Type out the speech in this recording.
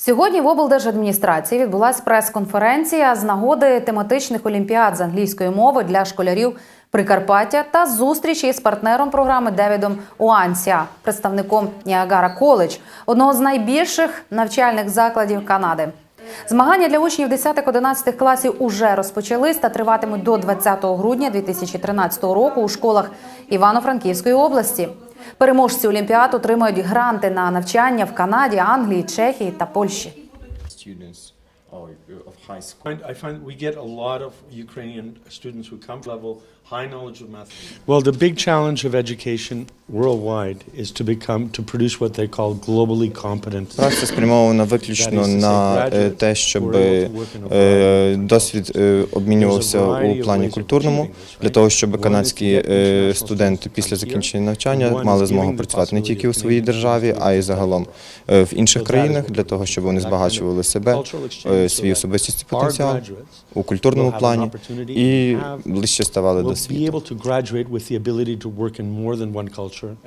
Сьогодні в облдержадміністрації відбулася прес-конференція з нагоди тематичних олімпіад з англійської мови для школярів Прикарпаття та зустрічі з партнером програми Девідом Уансія, представником Ніагара Коледж, одного з найбільших навчальних закладів Канади. Змагання для учнів 10-11 класів уже розпочались та триватимуть до 20 грудня 2013 року у школах Івано-Франківської області. Переможці Олімпіад отримають гранти на навчання в Канаді, Англії, Чехії та Польщі. students or of high school. find, I find we get a lot of Ukrainian students who come level high knowledge of math. Well, the big challenge of education worldwide is to become to produce what they call globally competent. Праця спрямована виключно на е, те, щоб е, досвід е, обмінювався у плані культурному, для того, щоб канадські студенти після закінчення навчання мали змогу працювати не тільки у своїй державі, а й загалом в інших країнах, для того, щоб вони збагачували себе, свій особистісний потенціал у культурному плані і ближче ставали до світу. agriculture and